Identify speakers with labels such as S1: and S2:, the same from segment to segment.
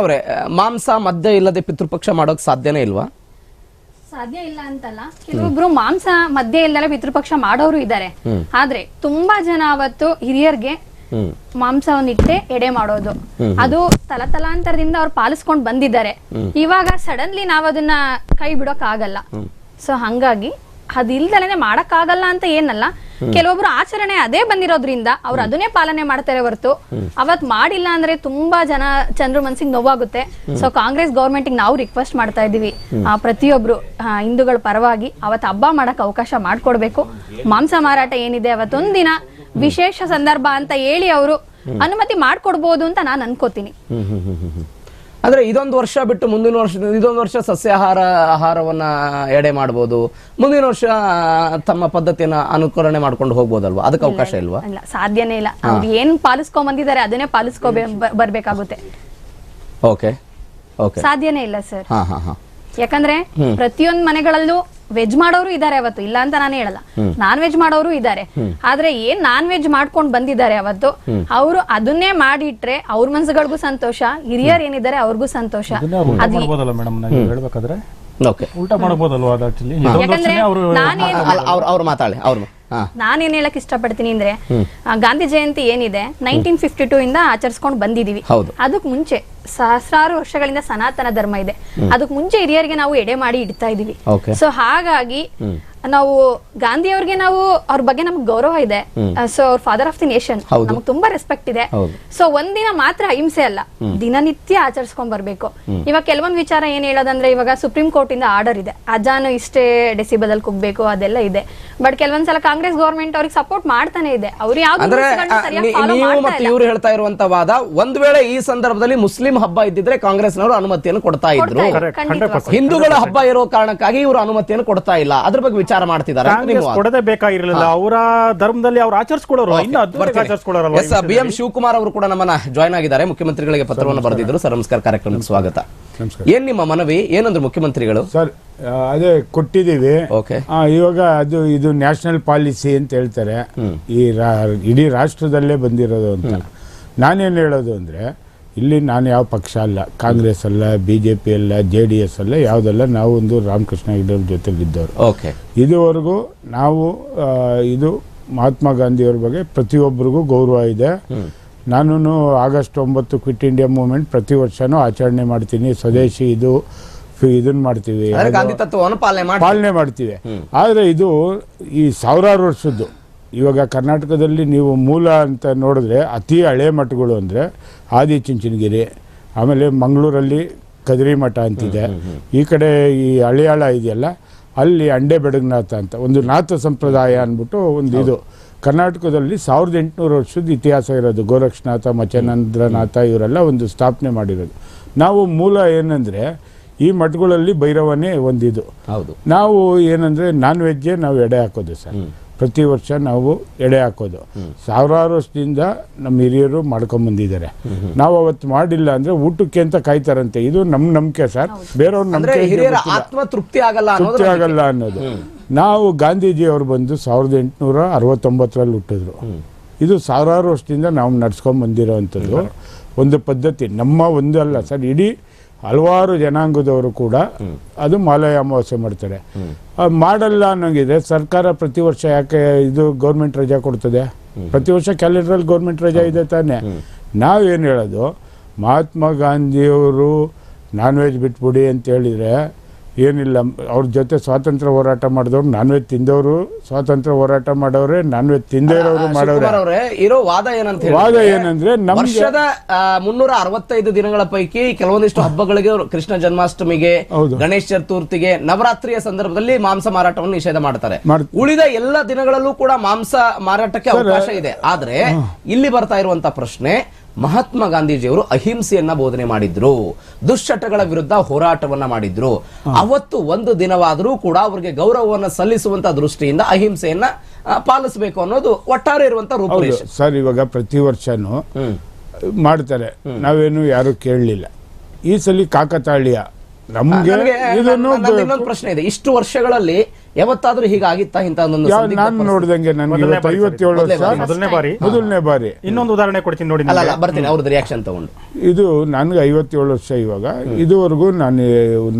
S1: ಅವ್ರೆ ಮಾಂಸ ಮದ್ಯ ಇಲ್ಲದೆ ಪಿತೃಪಕ್ಷ ಮಾಡೋಕ್ ಸಾಧ್ಯನೇ ಇಲ್ವಾ?
S2: ಸಾಧ್ಯ ಇಲ್ಲ ಅಂತಲ್ಲ. ಕೆಲವೊಬ್ರು ಮಾಂಸ ಮದ್ಯ ಇಲ್ಲದೆ ಪಿತೃಪಕ್ಷ ಮಾಡೋರು ಇದ್ದಾರೆ ಆದ್ರೆ ತುಂಬಾ ಜನ ಅವತ್ತು ಹಿರಿಯರ್ಗೆ
S1: ಮಾಂಸವನ್ನ
S2: ಮಾಂಸವನ್ನಿಟ್ಟೆ ಎಡೆ ಮಾಡೋದು. ಅದು ತಲತಲಾಂತರದಿಂದ ಅವ್ರು ಪಾಲಿಸ್ಕೊಂಡ್ ಬಂದಿದ್ದಾರೆ. ಇವಾಗ ಸಡನ್ಲಿ ನಾವ್ ಅದನ್ನ ಕೈ ಬಿಡೋಕ್ ಆಗಲ್ಲ ಸೊ ಹಂಗಾಗಿ ಅದಿಲ್ದಲೇನೆ ಮಾಡಕ್ ಆಗಲ್ಲ ಅಂತ ಏನಲ್ಲ. ಕೆಲವೊಬ್ರು ಆಚರಣೆ ಅದೇ ಬಂದಿರೋದ್ರಿಂದ ಅವ್ರು ಅದನ್ನೇ ಪಾಲನೆ ಮಾಡ್ತಾರೆ ಹೊರತು. ಅವತ್ ಮಾಡಿಲ್ಲ ಅಂದ್ರೆ ತುಂಬಾ ಜನ ಚಂದ್ರ ಮನ್ಸಿಗೆ ನೋವಾಗುತ್ತೆ. ಸೊ ಕಾಂಗ್ರೆಸ್ ಗೌರ್ಮೆಂಟ್ ನಾವು ರಿಕ್ವೆಸ್ಟ್ ಮಾಡ್ತಾ ಇದೀವಿ ಆ, ಪ್ರತಿಯೊಬ್ರು ಹಿಂದೂಗಳ ಪರವಾಗಿ ಅವತ್ ಹಬ್ಬ ಮಾಡಕ್ ಅವಕಾಶ ಮಾಡ್ಕೊಡ್ಬೇಕು. ಮಾಂಸ ಮಾರಾಟ ಏನಿದೆ ಅವತ್ತೊಂದಿನ ವಿಶೇಷ ಸಂದರ್ಭ ಅಂತ ಹೇಳಿ ಅವರು ಅನುಮತಿ ಮಾಡ್ಕೊಡ್ಬೋದು ಅಂತ ನಾನು ಅನ್ಕೋತೀನಿ.
S1: ಅಂದ್ರೆ ಇದೊಂದು ವರ್ಷ ಬಿಟ್ಟು ಮುಂದಿನ ವರ್ಷ ಇದೊಂದು ವರ್ಷ ಸಸ್ಯಾಹಾರ ಆಹಾರವನ್ನ ಎಡೆ ಮಾಡ್ಬೋದು. ಮುಂದಿನ ವರ್ಷ ತಮ್ಮ ಪದ್ಧತಿಯನ್ನ ಅನುಕರಣೆ ಮಾಡ್ಕೊಂಡು ಹೋಗ್ಬೋದಲ್ವಾ? ಅದಕ್ಕೆ ಅವಕಾಶ ಇಲ್ವಾ?
S2: ಇಲ್ಲ ಸಾಧ್ಯನೇ ಇಲ್ಲ. ಅವ್ರು ಏನ್ ಪಾಲಿಸ್ಕೊಂಡ್ ಬಂದಿದ್ದಾರೆ ಅದನ್ನೇ ಪಾಲಿಸ್ಕೊ ಬರ್ಬೇಕಾಗುತ್ತೆ.
S1: Okay okay.
S2: ಸಾಧ್ಯನೇ ಇಲ್ಲ ಸರ್.
S1: ಹಾ ಹಾ ಹಾ.
S2: ಯಾಕಂದ್ರೆ ಪ್ರತಿಯೊಂದು ಮನೆಗಳಲ್ಲೂ ವೆಜ್ ಮಾಡೋರು ಇದಾರೆ ಅವತ್ತು ಇಲ್ಲ ಅಂತ ನಾನು ಹೇಳಲ್ಲ. ನಾನ್ ವೆಜ್ ಮಾಡೋರು ಇದಾರೆ ಆದ್ರೆ ಏನ್ ನಾನ್ ವೆಜ್ ಮಾಡ್ಕೊಂಡ್ ಬಂದಿದ್ದಾರೆ ಅವತ್ತು ಅವರು ಅದನ್ನೇ ಮಾಡಿಟ್ರೆ ಅವ್ರ ಮನ್ಸುಗಳಿಗೂ ಸಂತೋಷ ಹಿರಿಯರ್ ಏನಿದ್ದಾರೆ ಅವ್ರಿಗೂ ಸಂತೋಷ.
S3: ಹೇಳ್ಬೇಕಾದ್ರೆ? ಊಟ ಅದು ಅವರು
S2: ನಾನೇನ್
S1: ಮಾತಾಡಿ ಅವ್ರು
S2: ಹೇಳಕ್ ಇಷ್ಟಪಡ್ತೀನಿ ಅಂದ್ರೆ ಆ, ಗಾಂಧಿ ಜಯಂತಿ ಏನಿದೆ ನೈನ್ಟೀನ್ ಫಿಫ್ಟಿ ಟೂ ಇಂದ ಆಚರಿಸ್ಕೊಂಡು ಬಂದಿದೀವಿ.
S1: ಅದಕ್ಕೆ
S2: ಅದಕ್ ಮುಂಚೆ ಸಹಸ್ರಾರು ವರ್ಷಗಳಿಂದ ಸನಾತನ ಧರ್ಮ ಇದೆ. ಅದಕ್ಕೆ ಮುಂಚೆ ಹಿರಿಯರಿಗೆ ನಾವು ಎಡೆ ಮಾಡಿ ಇಡ್ತಾ ಇದೀವಿ. ಸೊ ಹಾಗಾಗಿ ನಾವು ಗಾಂಧಿ ಅವ್ರಿಗೆ ನಾವು ಅವ್ರ ಬಗ್ಗೆ ನಮ್ಗೆ ಗೌರವ ಇದೆ. ಸೊ ಅವ್ರ ಫಾದರ್ ಆಫ್ ದಿ ನೇಷನ್. ನಮ್ಗೆ ತುಂಬಾ ರೆಸ್ಪೆಕ್ಟ್ ಇದೆ. ಸೊ ಒಂದಿನ ಮಾತ್ರ ಅಹಿಂಸೆ ಅಲ್ಲ ದಿನನಿತ್ಯ ಆಚರಿಸ್ಕೊಂಡ್ ಬರ್ಬೇಕು. ಇವಾಗ ಕೆಲವೊಂದ್ ವಿಚಾರ ಏನ್ ಹೇಳೋದಂದ್ರೆ ಇವಾಗ ಸುಪ್ರೀಂ ಕೋರ್ಟ್ ಇಂದ ಆರ್ಡರ್ ಇದೆ. ಅಜಾನು ಇಷ್ಟೇ ಡೆಸಿಬಲ್ ಅಲ್ಲಿ ಕುಗ್ಬೇಕು ಅದೆಲ್ಲ ಇದೆ. ಬಟ್ ಕೆಲವೊಂದ್ಸಲ ಕಾಂಗ್ರೆಸ್ ಗವರ್ಮೆಂಟ್ ಅವ್ರಿಗೆ ಸಪೋರ್ಟ್ ಮಾಡ್ತಾನೆ ಇದೆ. ಅವ್ರು ಯಾವ್ದು
S1: ಇವ್ರು ಹೇಳ್ತಾ ಇರುವಂತ ವಾದ ಒಂದ್ ವೇಳೆ ಈ ಸಂದರ್ಭದಲ್ಲಿ ಮುಸ್ಲಿಂ ಹಬ್ಬ ಇದ್ದಿದ್ರೆ ಕಾಂಗ್ರೆಸ್ನವರು ಅನುಮತಿಯನ್ನು ಕೊಡ್ತಾ ಇದ್ರು.
S2: ಕೊಡ್ತಾ ಇಲ್ಲ,
S3: Correct,
S2: ಖಂಡಿತವಾಗ್ಲೂ.
S3: 100%.
S1: ಹಿಂದೂಗಳ ಹಬ್ಬ ಇರೋ ಕಾರಣಕ್ಕಾಗಿ ಇವರು ಅನುಮತಿಯನ್ನು ಕೊಡ್ತಾ ಇಲ್ಲ. ಅದ್ರ ಬಗ್ಗೆ ವಿಚಾರ ಮಾಡ್ತಿದ್ದಾರೆ.
S3: ಕೊಡದೆ ಬೇಕಾಗಿರಲಿಲ್ಲ. ಅವರ ಧರ್ಮದಲ್ಲಿ ಅವರು ಆಚರಿಸ್ಕೊಳ್ಳೋರು. ಇನ್ನು
S1: ಎಸ್ ಬಿ ಎಂ ಶಿವಕುಮಾರ್ ಅವರು ಕೂಡ ನಮ್ಮನ್ನ ಜಾಯ್ನ್ ಆಗಿದ್ದಾರೆ. ಮುಖ್ಯಮಂತ್ರಿಗಳಿಗೆ ಪತ್ರವನ್ನು ಬರೆದಿದ್ರು. ಸರ್ ನಮಸ್ಕಾರ. ಕಾರ್ಯಕ್ರಮಕ್ಕೆ ಸ್ವಾಗತ. ಏನ್ ನಿಮ್ಮ ಮನವಿ? ಏನಂದ್ರು ಮುಖ್ಯಮಂತ್ರಿಗಳು?
S4: ಸರ್ ಅದೇ ಕೊಟ್ಟಿದ್ದೀವಿ. ಇವಾಗ ಅದು ಇದು ನ್ಯಾಷನಲ್ ಪಾಲಿಸಿ ಅಂತ ಹೇಳ್ತಾರೆ. ಈ ರಾ- ಇಡೀ ರಾಷ್ಟ್ರದಲ್ಲೇ ಬಂದಿರೋದು ಅಂತ. ನಾನೇನು ಹೇಳೋದು ಅಂದರೆ ಇಲ್ಲಿ ನಾನು ಯಾವ ಪಕ್ಷ ಅಲ್ಲ. ಕಾಂಗ್ರೆಸ್ ಅಲ್ಲ ಬಿ ಜೆ ಪಿ ಅಲ್ಲ ಜೆ ಡಿ ಎಸ್ ಅಲ್ಲ ಯಾವುದಲ್ಲ ನಾವು ಒಂದು ರಾಮಕೃಷ್ಣ ಹೆಗ್ಡೆ ಜೊತೆಲಿದ್ದವರು.
S1: ಓಕೆ.
S4: ಇದುವರೆಗೂ ನಾವು ಇದು ಮಹಾತ್ಮ ಗಾಂಧಿಯವ್ರ ಬಗ್ಗೆ ಪ್ರತಿಯೊಬ್ಬರಿಗೂ ಗೌರವ ಇದೆ. ನಾನು ಆಗಸ್ಟ್ ಒಂಬತ್ತು ಕ್ವಿಟ್ ಇಂಡಿಯಾ ಮೂವ್ಮೆಂಟ್ ಪ್ರತಿ ವರ್ಷನೂ ಆಚರಣೆ ಮಾಡ್ತೀನಿ. ಸ್ವದೇಶಿ ಇದು ಫಿ- ಇದನ್ನ ಮಾಡ್ತೀವಿ.
S1: ಪಾಲನೆ
S4: ಮಾಡ್ತೀವಿ. ಆದರೆ ಇದು ಈ ಸಾವಿರಾರು ವರ್ಷದ್ದು. ಇವಾಗ ಕರ್ನಾಟಕದಲ್ಲಿ ನೀವು ಮೂಲ ಅಂತ ನೋಡಿದ್ರೆ ಅತಿ ಹಳೆ ಮಠಗಳು ಅಂದರೆ ಆದಿಚುಂಚನಗಿರಿ ಆಮೇಲೆ ಮಂಗಳೂರಲ್ಲಿ ಕದಿರಿ ಮಠ ಅಂತಿದೆ. ಈ ಕಡೆ ಈ ಹಳಿಯಾಳ ಇದೆಯಲ್ಲ ಅಲ್ಲಿ ಅಂಡೆ ಬೆಡಗನಾಥ ಅಂತ ಒಂದು ನಾಥ ಸಂಪ್ರದಾಯ ಅಂದ್ಬಿಟ್ಟು ಒಂದು ಇದು. ಕರ್ನಾಟಕದಲ್ಲಿ ಸಾವಿರದ ಎಂಟುನೂರು ವರ್ಷದ ಇತಿಹಾಸ ಇರೋದು ಗೋರಕ್ಷನಾಥ ಮಚನಂದ್ರನಾಥ ಇವರೆಲ್ಲ ಒಂದು ಸ್ಥಾಪನೆ ಮಾಡಿರೋದು. ನಾವು ಮೂಲ ಏನಂದರೆ ಈ ಮಠಗಳಲ್ಲಿ ಭೈರವನೇ ಒಂದಿದು.
S1: ಹೌದು.
S4: ನಾವು ಏನಂದರೆ ನಾನ್ ವೆಜ್ಜೇ ನಾವು ಎಡೆ ಹಾಕೋದು ಸರ್. ಪ್ರತಿ ವರ್ಷ ನಾವು ಎಡೆ ಹಾಕೋದು. ಸಾವಿರಾರು ವರ್ಷದಿಂದ ನಮ್ಮ ಹಿರಿಯರು ಮಾಡ್ಕೊಂಬಂದಿದ್ದಾರೆ ನಾವು ಅವತ್ತು ಮಾಡಿಲ್ಲ ಅಂದ್ರೆ ಊಟಕ್ಕೆ ಅಂತ ಕಾಯ್ತಾರಂತೆ. ಇದು ನಮ್ಮ ನಂಬಿಕೆ ಸರ್. ಬೇರೆಯವ್ರ
S1: ಅಂದ್ರೆ
S4: ನಂಬಿಕೆ
S1: ಹಿರಿಯರ ಆತ್ಮ ತೃಪ್ತಿ ಆಗಲ್ಲ ಅನ್ನೋದು
S4: ತೃಪ್ತಿ ಆಗಲ್ಲ ಅನ್ನೋದು. ನಾವು ಗಾಂಧೀಜಿ ಅವರು ಬಂದು ಸಾವಿರದ ಎಂಟುನೂರ ಅರವತ್ತೊಂಬತ್ತರಲ್ಲಿ ಹುಟ್ಟಿದ್ರು. ಇದು ಸಾವಿರಾರು ವರ್ಷದಿಂದ ನಾವು ನಡ್ಸ್ಕೊಂಡ್ ಬಂದಿರೋವಂಥದ್ದು ಒಂದು ಪದ್ಧತಿ. ನಮ್ಮ ಒಂದು ಅಲ್ಲ ಸರ್. ಇಡೀ ಹಲವಾರು ಜನಾಂಗದವರು ಕೂಡ ಅದು ಮಾಲಯ ಅಮಾವಾಸ್ಯೆ ಮಾಡ್ತಾರೆ ಮಾಡಲ್ಲ ಅನ್ನೋಂಗಿದೆ. ಸರ್ಕಾರ ಪ್ರತಿ ವರ್ಷ ಯಾಕೆ ಇದು ಗೌರ್ಮೆಂಟ್ ರಜಾ ಕೊಡ್ತದೆ? ಪ್ರತಿ ವರ್ಷ ಕ್ಯಾಲೆಂಡ್ರಲ್ಲಿ ಗೌರ್ಮೆಂಟ್ ರಜಾ ಇದೆ ತಾನೆ. ನಾವೇನು ಹೇಳೋದು? ಮಹಾತ್ಮ ಗಾಂಧಿಯವರು ನಾನ್ ವೆಜ್ ಬಿಟ್ಬಿಡಿ ಅಂತ ಹೇಳಿದ್ರೆ ಏನಿಲ್ಲ. ಅವ್ರ ಜೊತೆ ಸ್ವಾತಂತ್ರ್ಯ ಹೋರಾಟ ಮಾಡಿದವ್ರು ನಾನ್ ವೆಜ್ ತಿಂದವರು ಸ್ವಾತಂತ್ರ್ಯ ಹೋರಾಟ ಮಾಡೋರೆ ನಾನ್ ವೆಜ್ ತಿಂದೇ ಇರೋರು ಮಾಡೋರೆ
S1: ಅವರೇ ಇರೋ ವಾದ ಏನಂತ
S4: ವಾದ ಏನಂದ್ರೆ ನಮ್ಗೆ
S1: ವರ್ಷದ ಮುನ್ನೂರ ಅರವತ್ತೈದು ದಿನಗಳ ಪೈಕಿ ಕೆಲವೊಂದಿಷ್ಟು ಹಬ್ಬಗಳಿಗೆ ಕೃಷ್ಣ ಜನ್ಮಾಷ್ಟಮಿಗೆ. ಗಣೇಶ ಚತುರ್ಥಿಗೆ ನವರಾತ್ರಿಯ ಸಂದರ್ಭದಲ್ಲಿ ಮಾಂಸ ಮಾರಾಟವನ್ನು ನಿಷೇಧ ಮಾಡ್ತಾರೆ. ಉಳಿದ ಎಲ್ಲ ದಿನಗಳಲ್ಲೂ ಕೂಡ ಮಾಂಸ ಮಾರಾಟಕ್ಕೆ ಅವಕಾಶ ಇದೆ. ಆದ್ರೆ ಇಲ್ಲಿ ಬರ್ತಾ ಇರುವಂತ ಪ್ರಶ್ನೆ ಮಹಾತ್ಮ ಗಾಂಧೀಜಿಯವರು ಅಹಿಂಸೆಯನ್ನ ಬೋಧನೆ ಮಾಡಿದ್ರು. ದುಶ್ಚಟಗಳ ವಿರುದ್ಧ ಹೋರಾಟವನ್ನ ಮಾಡಿದ್ರು. ಅವತ್ತು ಒಂದು ದಿನವಾದರೂ ಕೂಡ ಅವರಿಗೆ ಗೌರವವನ್ನ ಸಲ್ಲಿಸುವಂತ ದೃಷ್ಟಿಯಿಂದ ಅಹಿಂಸೆಯನ್ನ ಪಾಲಿಸಬೇಕು ಅನ್ನೋದು ಒಟ್ಟಾರೆ ಇರುವಂತ ರೂಪರೇಷೆ.
S4: ಸರ್ ಇವಾಗ ಪ್ರತಿ ವರ್ಷನು ಮಾಡ್ತಾರೆ. ನಾವೇನು ಯಾರು ಕೇಳಲಿಲ್ಲ. ಈ ಸಲ ಕಾಕತಾಳೀಯ ನಮ್ಗೆ
S1: ಪ್ರಶ್ನೆ ಇದೆ. ಇಷ್ಟು ವರ್ಷಗಳಲ್ಲಿ ಯಾವತ್ತಾದ್ರೂ ಹೀಗಾಗಿತ್ತಾ ಇಂತ
S4: ನಾನು ನೋಡಿದಂಗೆ ನನಗೆ
S3: ಮೊದಲನೇ ಬಾರಿ
S4: ಐವತ್ತೇಳು
S1: ಮೊದಲನೇ
S4: ವರ್ಷ?
S1: ಬಾರಿ.
S3: ಮೊದಲನೇ ಬಾರಿ.
S4: ಮೊದಲನೇ ಬಾರಿ.
S3: ಇನ್ನೊಂದು ಉದಾಹರಣೆ ಕೊಡ್ತೀನಿ ನೋಡಿ
S1: ಅಲ್ಲ ಬರ್ತೀನಿ ಅವ್ರದ್ದು ರಿಯಾಕ್ಷನ್ ತಗೊಂಡು.
S4: ಇದು ನನಗೆ ಐವತ್ತೇಳು ವರ್ಷ ಇವಾಗ. ಇದುವರೆಗೂ ನಾನು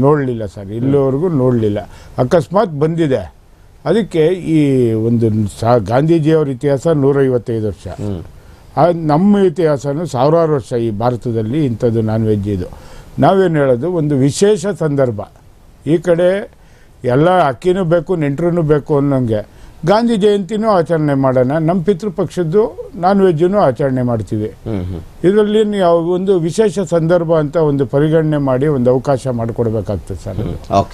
S4: ನೋಡಲಿಲ್ಲ ಸರ್ ಇಲ್ಲಿವರೆಗೂ ನೋಡಲಿಲ್ಲ. ಅಕಸ್ಮಾತ್ ಬಂದಿದೆ. ಅದಕ್ಕೆ ಈ ಒಂದು ಸಾ ಗಾಂಧೀಜಿಯವ್ರ ಇತಿಹಾಸ ನೂರೈವತ್ತೈದು ವರ್ಷ. ನಮ್ಮ ಇತಿಹಾಸನೂ ಸಾವಿರಾರು ವರ್ಷ ಈ ಭಾರತದಲ್ಲಿ ಇಂಥದ್ದು ನಾನ್ ವೆಜ್ ಇದು. ನಾವೇನು ಹೇಳೋದು? ಒಂದು ವಿಶೇಷ ಸಂದರ್ಭ. ಈ ಕಡೆ ಎಲ್ಲ ಅಕ್ಕಿನೂ ಬೇಕು ನೆಂಟ್ರೂ ಬೇಕು ಅನ್ನೋಂಗೆ. ಗಾಂಧಿ ಜಯಂತಿನೂ ಆಚರಣೆ ಮಾಡೋಣ. ನಮ್ಮ ಪಿತೃಪಕ್ಷದ್ದು ನಾನ್ ವೆಜ್ಜನ್ನು ಆಚರಣೆ ಮಾಡ್ತೀವಿ. ಇದರಲ್ಲಿ ಒಂದು ವಿಶೇಷ ಸಂದರ್ಭ ಅಂತ ಒಂದು ಪರಿಗಣನೆ ಮಾಡಿ ಒಂದು ಅವಕಾಶ ಮಾಡಿಕೊಡ್ಬೇಕಾಗ್ತದೆ ಸರ್.
S1: ಓಕೆ